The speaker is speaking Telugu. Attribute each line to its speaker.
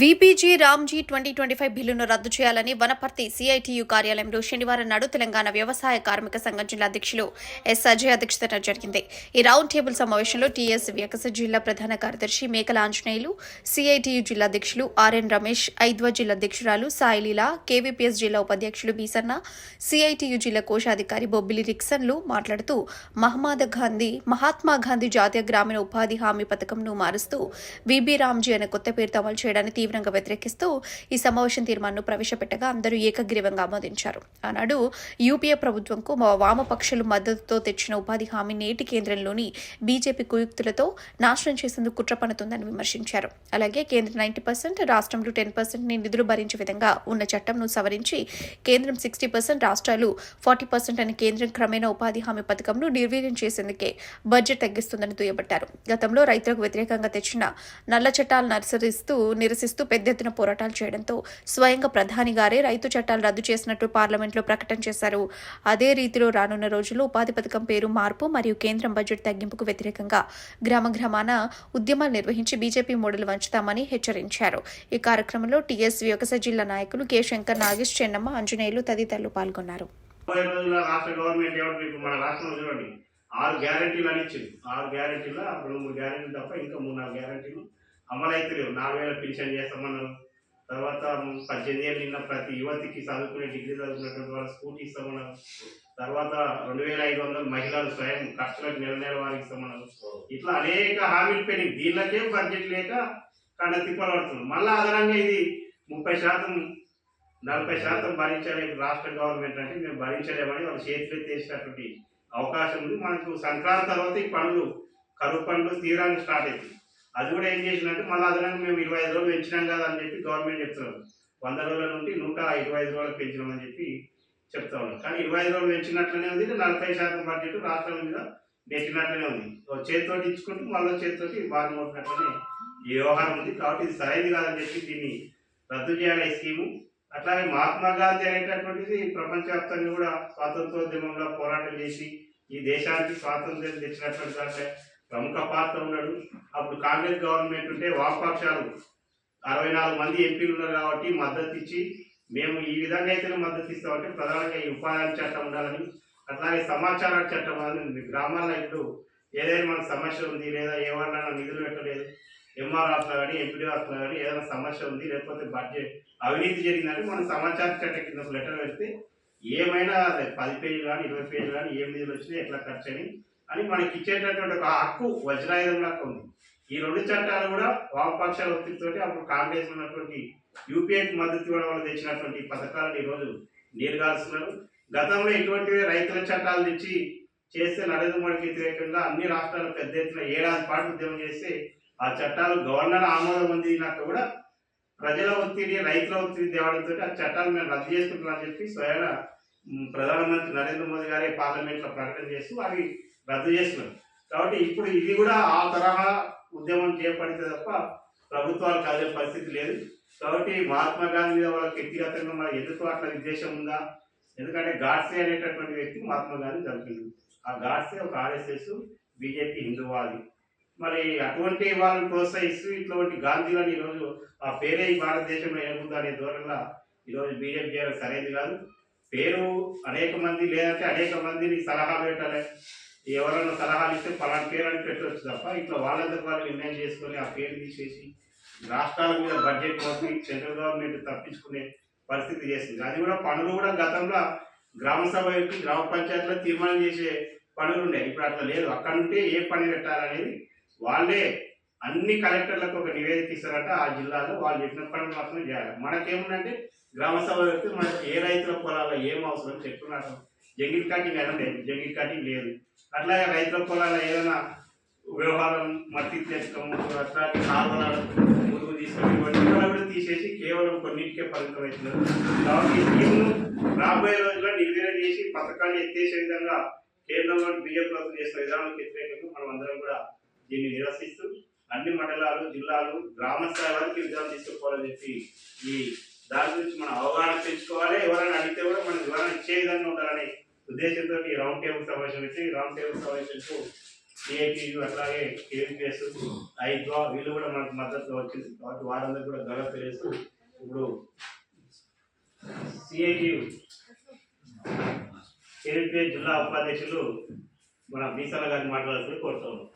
Speaker 1: రామ్జీ ట్వంటీ ట్వంటీ ఫైవ్ బిల్లును రద్దు చేయాలని వనపర్తి సిఐటియు కార్యాలయంలో శనివారం నాడు తెలంగాణ వ్యవసాయ కార్మిక సంఘం జిల్లా అధ్యక్షులు ఎస్ అజయ్ అధ్యక్షతన జరిగింది. ఈ రౌండ్ టేబుల్ సమావేశంలో టీఎస్ వికస జిల్లా ప్రధాన కార్యదర్శి మేకల ఆంజనేయులు సిఐటియు జిల్లా అధ్యక్షులు ఆర్ఎన్ రమేష్ ఐద్వా జిల్లా అధ్యక్షురాలు సాయిలీల కేవీపీఎస్ జిల్లా ఉపాధ్యక్షులు బీసన్న సిఐటియు జిల్లా కోశాధికారి బొబ్బిలి రిక్సన్లు మాట్లాడుతూ మహమ్మద్ గాంధీ మహాత్మా గాంధీ జాతీయ గ్రామీణ ఉపాధి హామీ పథకంను మారుస్తూ విబి రామ్జీ అనే కొత్త పేరుతో అమలు చేయడానికి తీవ్రంగా వ్యతిరేకిస్తూ ఈ సమావేశం తీర్మానం ప్రవేశపెట్టగా అందరూ ఏకగ్రీవంగా ఆమోదించారు. ఆనాడు యూపీఏ ప్రభుత్వంకు వామపక్షులు మద్దతుతో తెచ్చిన ఉపాధి హామీ నేటి కేంద్రంలోని బీజేపీ కుయుక్తులతో నాశనం చేసేందుకు కుట్ర పనుతుందని విమర్శించారు. అలాగే కేంద్రం నైన్టీ పర్సెంట్ రాష్ట్రంలో టెన్ పర్సెంట్ నిధులు భరించే విధంగా ఉన్న చట్టంను సవరించి కేంద్రం సిక్స్టీ పర్సెంట్ రాష్ట్రాలు ఫార్టీ పర్సెంట్ అని కేంద్రం క్రమేణా ఉపాధి హామీ పథకంను నిర్వీర్యం చేసేందుకే బడ్జెట్ తగ్గిస్తుందని దుయ్యబట్టారు. గతంలో రైతులకు వ్యతిరేకంగా తెచ్చిన నల్ల చట్టాలను అనుసరిస్తూ నిరసిస్తూ పెద్ద ఎత్తున పోరాటాలు చేయడంతో స్వయంగా ప్రధాని గారే రైతు చట్టాలు రద్దు చేసినట్టు పార్లమెంట్లో ప్రకటన చేశారు. అదే రీతిలో రానున్న రోజుల్లో ఉపాధి పథకం పేరు మార్పు మరియు కేంద్రం బడ్జెట్ తగ్గింపుకు వ్యతిరేకంగా గ్రామ గ్రామాన ఉద్యమాలు నిర్వహించి బీజేపీ మోడల్ వంచుతామని హెచ్చరించారు. ఈ కార్యక్రమంలో టీఎస్ వ్యవసాయ జిల్లా నాయకులు కె శంకర్ నాగేష్ చెన్నమ్మ ఆంజనేయులు తదితరులు పాల్గొన్నారు.
Speaker 2: రాష్ట్ర గవర్నమెంట్ ఇప్పుడు మన రాష్ట్రంలో చూడండి ఆరు గ్యారంటీలు అని ఇచ్చింది. ఆరు గ్యారంటీలు రెండు మూడు గ్యారంటీలు తప్ప ఇంకా మూడు నాలుగు గ్యారంటీలు అమలైతలేవు నాలుగు వేల పెన్షన్ చేస్తామన్నారు. తర్వాత పద్దెనిమిది ఏళ్ళు నిన్న ప్రతి యువతికి చదువుకునే డిగ్రీ చదువుకున్నటువంటి వాళ్ళు స్కూటీ ఇస్తామన్నారు. తర్వాత రెండు వేల ఐదు వందలు మహిళలు స్వయం ఖర్చులకు నెల నెల వారికి ఇస్తామన్నారు. ఇట్లా అనేక హామీలు పెరిగి దీనికే బడ్జెట్ లేక కండ తిప్పలు పడుతుంది మళ్ళీ అదనంగా ఇది ముప్పై శాతం నలభై శాతం భరించలేము రాష్ట్ర గవర్నమెంట్ అంటే మేము భరించలేమని వాళ్ళు చేతులు చేసినటువంటి అవకాశం ఉంది. మనకు సంక్రాంతి తర్వాత ఈ పనులు కరువు పనులు తీరానికి స్టార్ట్ అవుతుంది అది కూడా ఏం చేసినట్టు మళ్ళీ అదనంగా మేము ఇరవై ఐదు రోజులు పెంచినాం కదా అని చెప్పి గవర్నమెంట్ చెప్తున్నారు. వంద రోజుల నుండి నూట ఇరవై ఐదు రోజులకు పెంచినామని చెప్పి చెప్తా ఉన్నారు. కానీ ఇరవై ఐదు రోజులు పెంచినట్లనే ఉంది నలభై శాతం బడ్జెట్ రాష్ట్రం మీద నెట్టినట్లనే ఉంది. ఓ చేతితోటి ఇచ్చుకుంటూ మళ్ళీ చేతితోటి బాగా కొట్టినట్లనే ఈ వ్యవహారం ఉంది. కాబట్టి ఇది సరైనది కాదని చెప్పి దీన్ని రద్దు చేయాలి ఈ స్కీము. అట్లాగే మహాత్మా గాంధీ అనేటటువంటిది ప్రపంచవ్యాప్తంగా కూడా స్వాతంత్రోద్యమంలో పోరాటం చేసి ఈ దేశానికి స్వాతంత్ర్యం తెచ్చినటువంటి దాంట్లో ప్రముఖ పాత్ర ఉన్నాడు. అప్పుడు కాంగ్రెస్ గవర్నమెంట్ ఉంటే వామపక్షాలు అరవై నాలుగు మంది ఎంపీలు ఉన్నారు కాబట్టి మద్దతు ఇచ్చి మేము ఈ విధంగా అయితే మద్దతు ఇస్తామంటే ప్రధానంగా ఈ ఉపాధి చట్టం ఉండాలని అట్లాగే సమాచార చట్టం ఉండాలని గ్రామాల్లో ఇప్పుడు ఏదైనా మనకు సమస్య ఉంది లేదా ఏమన్నా నిధులు పెట్టలేదు ఎంఆర్ ఆఫ్లో కానీ ఎంపీడీ ఆఫ్లో కానీ ఏదైనా సమస్య ఉంది లేకపోతే బడ్జెట్ అవినీతి జరిగిందంటే మనం సమాచార చట్టం కింద లెటర్ పెడితే ఏమైనా అదే పది పేజీలు కానీ ఇరవై పేజీలు కానీ ఏ నిధులు వచ్చినాయి ఎట్లా ఖర్చు అని అని మనకి ఇచ్చేటటువంటి ఒక హక్కు వజ్రాయుధంలాగా ఉంది. ఈ రెండు చట్టాలు కూడా వామపక్షాల ఒత్తిడితోటి అప్పుడు కాంగ్రెస్ ఉన్నటువంటి యూపీఏకి మద్దతు ఇవ్వడం వల్ల తెచ్చినటువంటి పథకాలను ఈరోజు నీరుగాల్స్తున్నారు గతంలో ఇటువంటి రైతుల చట్టాలు తెచ్చి చేస్తే నరేంద్ర మోడీకి వ్యతిరేకంగా అన్ని రాష్ట్రాలు పెద్ద ఎత్తున ఏడాది పాటు ఉద్యమం చేస్తే ఆ చట్టాలు గవర్నర్ ఆమోదం పొందినాక కూడా ప్రజల ఒత్తిడి రైతుల ఒత్తిడి తేవడంతో ఆ చట్టాలు మేము రద్దు చేసుకుంటున్నామని చెప్పి స్వయంగా ప్రధానమంత్రి నరేంద్ర మోదీ గారే పార్లమెంట్లో ప్రకటన చేస్తూ అవి రద్దు చేస్తున్నారు కాబట్టి ఇప్పుడు ఇది కూడా ఆ తరహా ఉద్యమం చేపడితే తప్ప ప్రభుత్వాలు కదిలే పరిస్థితి లేదు. కాబట్టి మహాత్మా గాంధీ మీద వాళ్ళకి వ్యక్తిగతంగా మన ఎందుకు అట్లా ఉద్దేశం ఉందా? ఎందుకంటే గాడ్సే అనేటటువంటి వ్యక్తి మహాత్మా గాంధీ చంపింది ఆ గాడ్సే ఒక ఆర్ఎస్ఎస్ బీజేపీ హిందూవాది మరి అటువంటి వాళ్ళని ప్రోత్సహిస్తూ ఇటువంటి గాంధీలను ఈరోజు ఆ పేరే ఈ భారతదేశంలో ఏముంది అనే ధోరణిలో ఈరోజు బీజేపీ చేయడం సరైనది కాదు. పేరు అనేక మంది లేదంటే అనేక మందిని సలహాలు పెట్టాలి. ఎవరైనా సలహాలు ఇస్తే పలానా పేరు అని పెట్టవచ్చు తప్ప ఇట్లా వాళ్ళందరూ వాళ్ళు నిర్ణయం చేసుకొని ఆ పేరు తీసేసి రాష్ట్రాల మీద బడ్జెట్ కోసం సెంట్రల్ గవర్నమెంట్ తప్పించుకునే పరిస్థితి చేస్తుంది అది కూడా పనులు కూడా గతంలో గ్రామ యొక్క గ్రామ పంచాయతీలో తీర్మానం చేసే పనులు ఉన్నాయి. ఇప్పుడు అట్లా లేదు. అక్కడ ఉంటే ఏ పని పెట్టాలనేది వాళ్ళే అన్ని కలెక్టర్లకు ఒక నివేదిక ఇస్తారట ఆ జిల్లాలో వాళ్ళు చెప్పిన పనులు మాత్రం చేయాలి. మనకేముందంటే గ్రామ సభ వ్యక్తి మనకి ఏ రైతుల పొలాల్లో ఏం అవసరం చెప్తున్నారు. జంగిల్ కటింగ్ అని లేదు జంగిల్ కటింగ్ లేదు. అట్లాగే రైతుల పొలాల ఏదైనా వ్యవహారం మట్టి తెచ్చకము అట్లాగే సాధనాలు ముందుకు తీసుకొని ఇవన్నీ తీసేసి కేవలం కొన్నింటికే పరిమితం అవుతున్నారు కాబట్టి స్కీమ్ను రాబోయే రోజుల్లో నిర్వీర్యం చేసి పథకాన్ని ఎత్తేసే విధంగా కేంద్రంలో బీజేపీ ప్రభుత్వం చేసిన విధానం వ్యతిరేకంగా మనం అందరం కూడా దీన్ని నిరసిస్తూ అన్ని మండలాలు జిల్లాలు గ్రామ స్థాయి వరకు విధానం తీసుకుపోవాలని చెప్పి ఈ దాని గురించి మనం అవగాహన పెంచుకోవాలి ఎవరైనా అడిగితే కూడా మనం వివరణ ఇచ్చే విధంగా ఉండాలనే ఉద్దేశంతో ఈ రౌండ్ టేబుల్ సమావేశం ఇచ్చి రౌండ్ టేబుల్ సమావేశంకు సిఐటియు అట్లాగే కేవీపీఎస్ ఐద్వా వీళ్ళు కూడా మనకు మద్దతు వచ్చింది. కాబట్టి వారందరూ కూడా గౌరవ తెలియస్తూ ఇప్పుడు సిఐటి చరిత్ర జిల్లా ఉపాధ్యక్షులు మన బీసాల గారిని మాట్లాడుతూ కోరుతున్నాం.